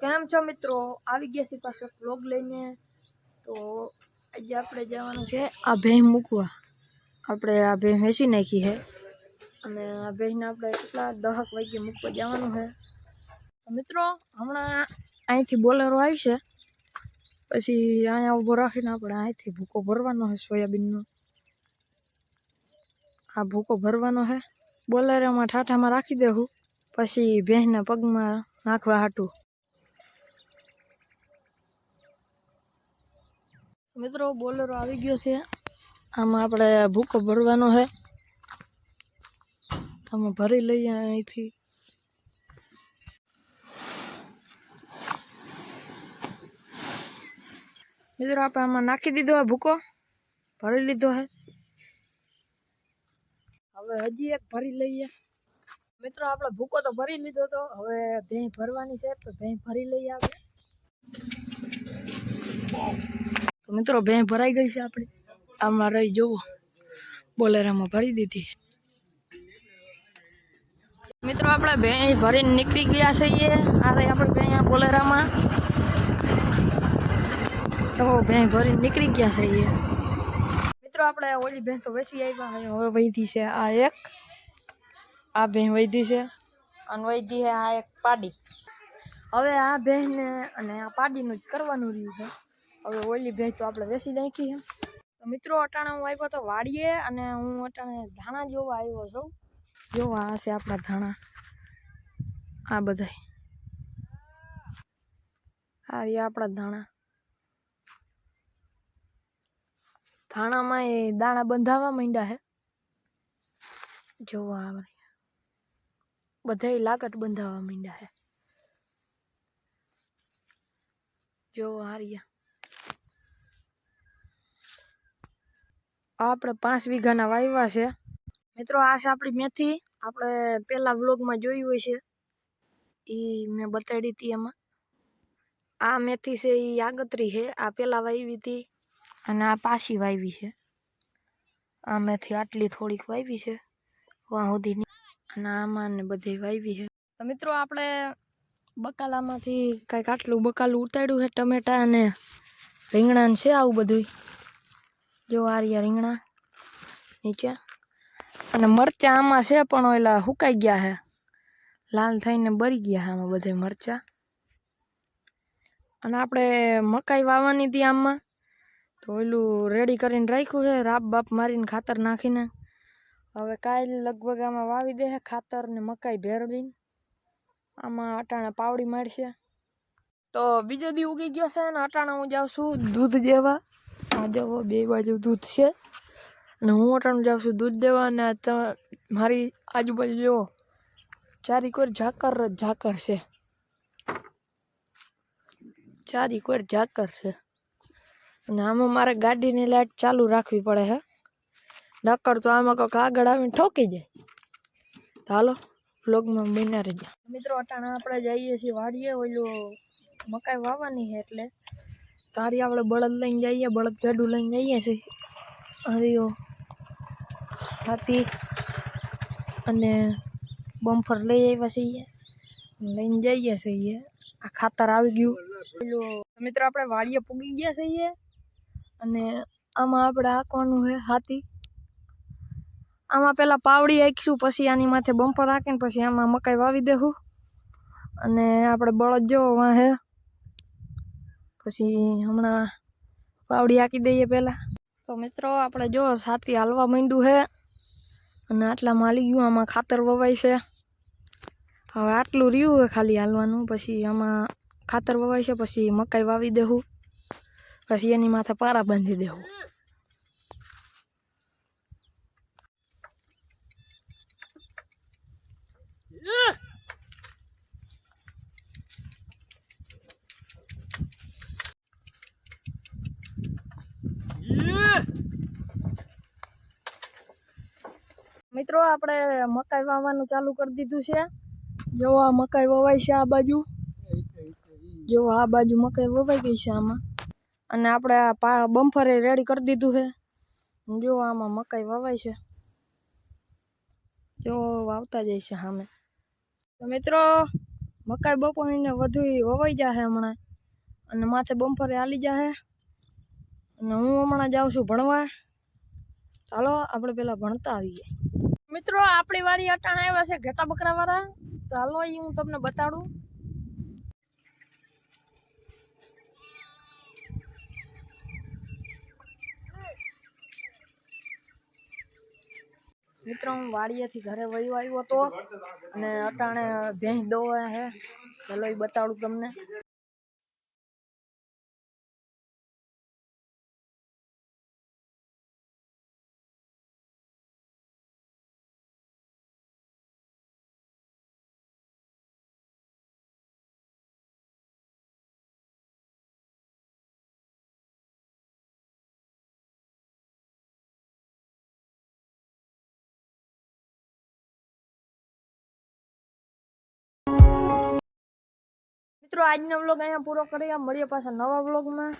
કેમ છો મિત્રો? આવી ગયા છે પાછો બ્લોગ લઈને. તો આજે આપણે જવાનું છે આ ભેં મૂકવા. આપણે આ ભેં વેચી નાખી છે. અને આ ભેંને આપણે કેટલા દહક વાગ્યે મૂકવા જવાનું છે. મિત્રો, હમણાં અહીંથી બોલેરો આવશે પછી અહીંયા ઊભો રાખીને આપણે અહીંથી ભૂકો ભરવાનો છે સોયાબીનનો. આ ભૂકો ભરવાનો છે. બોલેરોમાં ઠાઠામાં રાખી દેવું પછી ભેંસના પગમાં નાખવા હાટું. મિત્રો, બોલેરો આવી ગયો છે. આમાં આપણે ભૂકો ભરવાનો છે. આમાં ભરી લઈએ અહીંથી. મિત્રો, આપણે આમાં નાખી દીધો આ ભૂકો. ભરી લીધો છે. હવે હજી એક ભરી લઈએ. મિત્રો, આપણે ભૂકો તો ભરી લીધો તો હવે ભેં ભરવાની છે તો ભેં ભરી લઈએ આપણે. તો મિત્રો ભેં ભરાઈ ગઈ છે આપણી. આમાં રહી જોવો બોલેરામાં ભરી દીધી. મિત્રો, આપણે ભેં ભરીને નીકળી ગયા છીએ. આ રહી આપણે ભેં બોલેરામાં. તો ભેં ભરીને નીકળી ગયા છીએ. મિત્રો, આપણે ઓલી ભેં તો વેસી આવ્યા હવે વૈધી છે આ એક. આ ભેં વૈધી છે અને વૈધી છે આ એક પાડી. હવે આ ભેંને અને આ પાડીનું જ કરવાનું રહ્યું છે. હવે ઓલી ભેંસ તો આપણે વેચી નાખી છે. તો મિત્રો, અટાણે હું આવ્યો તો વાડીએ અને હું અટાણે ધાણા જોવા આવ્યો છું. જોવા હશે આપણા ધાણા. આ બધા આ રહ્યા આપણા ધાણા. ધાણામાં એ દાણા બંધાવા માંડ્યા છે. જોવા આવે. બધાય લાકટ બંધાવા માંડ્યા છે. જો હારિયા આ આપણે પાંચ વીઘાના વાવ્યા છે. મિત્રો, આ છે આપણી મેથી. આપણે પહેલા વ્લોગમાં જોયું હોય છે એ મેં બતાડી હતી એમાં. આ મેથી છે એ આગતરી છે. આ પહેલાં વાવી હતી અને આ પાછી વાવી છે. આ મેથી આટલી થોડીક વાવી છે. વાં સુધીની અને આમાં ને બધી વાવી છે. તો મિત્રો, આપણે બકાલામાંથી કાંઈક આટલું બકાલું ઉતાર્યું છે, ટમેટા અને રીંગણાને છે આવું બધું જો આ રહ્યા રીંગણા, નીચે. અને મરચાં આમાં છે પણ ઓલા સુકાઈ ગયા છે લાલ થઈને બરી ગયા છે આમાં બધે મરચાં. અને આપણે મકાઈ વાવવાની હતી આમાં તો ઓલું રેડી કરીને રાખ્યું છે રાપ બાપ મારીને ખાતર નાખીને. હવે કાલ લગભગ આમાં વાવી દે ખાતર ને મકાઈ ભેરવીને આમાં અટાણા પાવડી મારશે. તો બીજો દી ઉગી ગયો છે ને અટાણા હું જાઉં છું દૂધ દેવા. આ જવો બે બાજુ દૂધ છે. અને હું અટાણું જાઉં છું દૂધ દેવા અને મારી આજુબાજુ જુઓ ચારી કોર ઝાકર જ ઝાકર છે. ચારી કોઈ ઝાકર છે. અને આમાં મારે ગાડીની લાઇટ ચાલુ રાખવી પડે છે નકર તો આમાં કોઈક આગળ આવીને ઠોકી જાય તો હાલો, વ્લોગમાં બન્યા જાય મિત્રો, અટાણા આપણે જઈએ છીએ વાડીએ, ઓલું મકાઈ વાવવાની છે એટલે. તારી આપણે બળદ લઈને જઈએ, બળદ ગાડું લઈને જઈએ છીએ. હરિયો હાથી અને બમ્ફર લઈ આવ્યા છીએ. લઈને જઈએ છીએ. આ ખાતર આવી ગયું. મિત્રો, આપણે વાડીએ પૂગી ગયા છીએ. અને આમાં આપણે આંકવાનું છે હાથી. આમાં પેલા પાવડી આંકશું પછી આની માથે બમ્પર આંકીને પછી આમાં મકાઈ વાવી દેવું અને આપણે બળદ જો વાહે. પછી હમણાં પાવડી આંકી દઈએ પહેલાં. તો મિત્રો, આપણે જો સાથી હાલવા માંડ્યું છે અને આટલા માલી ગયું આમાં ખાતર વવાય છે. હવે આટલું રહ્યું છે ખાલી હાલવાનું. પછી આમાં ખાતર વવાય છે, પછી મકાઈ વાવી દેવું પછી એની માથે પારા બાંધી દેવું મિત્રો, આપણે મકાઈ વાવવાનું ચાલુ કરી દીધું છે. જો આ મકાઈ વવાય છે આ બાજુ. જો આ બાજુ મકાઈ વવાઈ ગઈ છે આમાં. અને આપણે આ પા, બમ્ફરે રેડી કરી દીધું છે. જો આમાં મકાઈ વવાય છે. જો વાવતા જાય છે સામે. મિત્રો, મકાઈ બપોરીને વધુ વવાઈ જાહે હમણાં. અને માથે બમ્ફરે હાલી જાહે. અને હું હમણાં જાઉં છું ભણવા. ચાલો, આપણે પેલા ભણતા આવીએ. મિત્રો, આપણી વાડી અટાણા આવ્યા છે ઘેટા બકરા વાળા તો હાલો એ હું તમને બતાડું. મિત્રો, હું વાડીએથી ઘરે વયો આવ્યો હતો અને અટાણે ભેંસ દોવા છે ચાલો, એ બતાડું તમને. મિત્રો આજનો વ્લોગ અહીંયા પૂરો કરીએ. મળીએ પાછા નવા વ્લોગમાં